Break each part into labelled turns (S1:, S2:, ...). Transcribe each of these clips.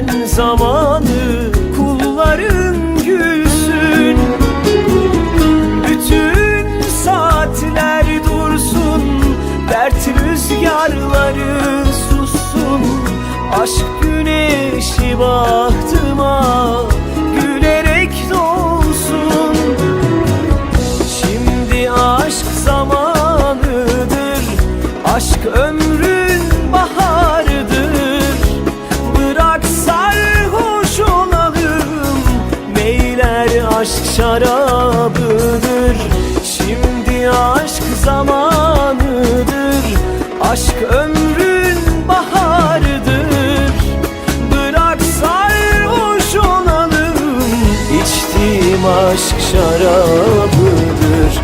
S1: geçen zamanı kulların gülsün. Bütün saatler dursun Dert rüzgarları sussun. Aşk güneşi bahtıma Gülerek doğsun Şimdi aşk zamanıdır Aşk ömrün Aşk ömrün baharıdır. Bırak sarhoş olalım. İçtiğim aşk şarabıdır.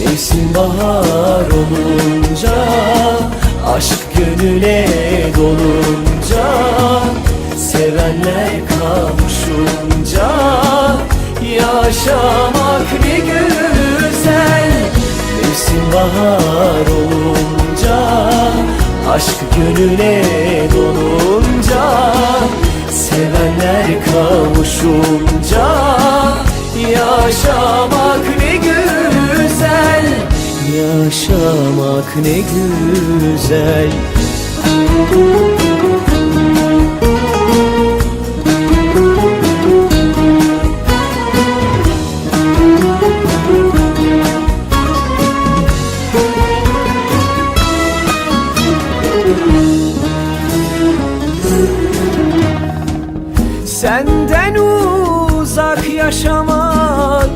S1: Mevsim bahar olunca Aşk gönüle dolunca Sevenler kavuşunca Yaşamak ne güzel. Mevsim bahar olunca gönüle dolunca Sevenler kavuşunca Yaşamak ne güzel Yaşamak ne güzel Senden uzak yaşamak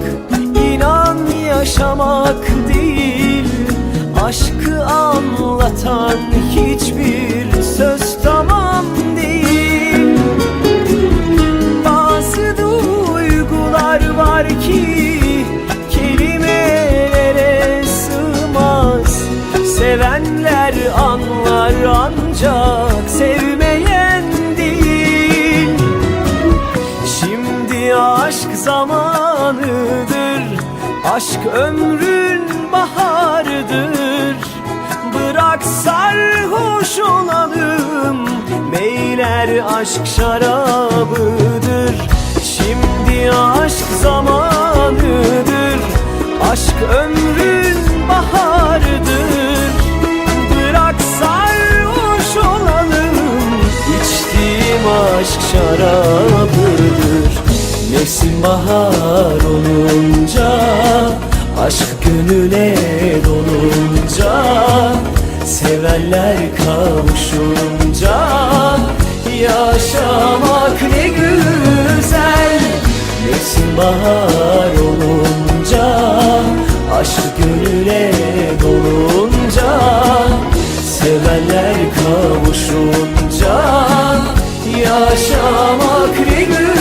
S1: inan yaşamak değil. Aşkı anlatan hiçbir söz tamam değil. Bazı duygular var ki ancak sevmeyen değil. Şimdi aşk zamanıdır Aşk ömrün baharıdır. Bırak sarhoş olalım Meyler aşk şarabıdır. Şimdi aşk zamanıdır Aşk ömrün aşk şarabıdır. Mevsim bahar olunca Aşk gönüle dolunca Sevenler kavuşunca Yaşamak ne güzel. Mevsim bahar olunca Aşk gönüle dolunca Sevenler kavuşunca Yaşamak ne güzel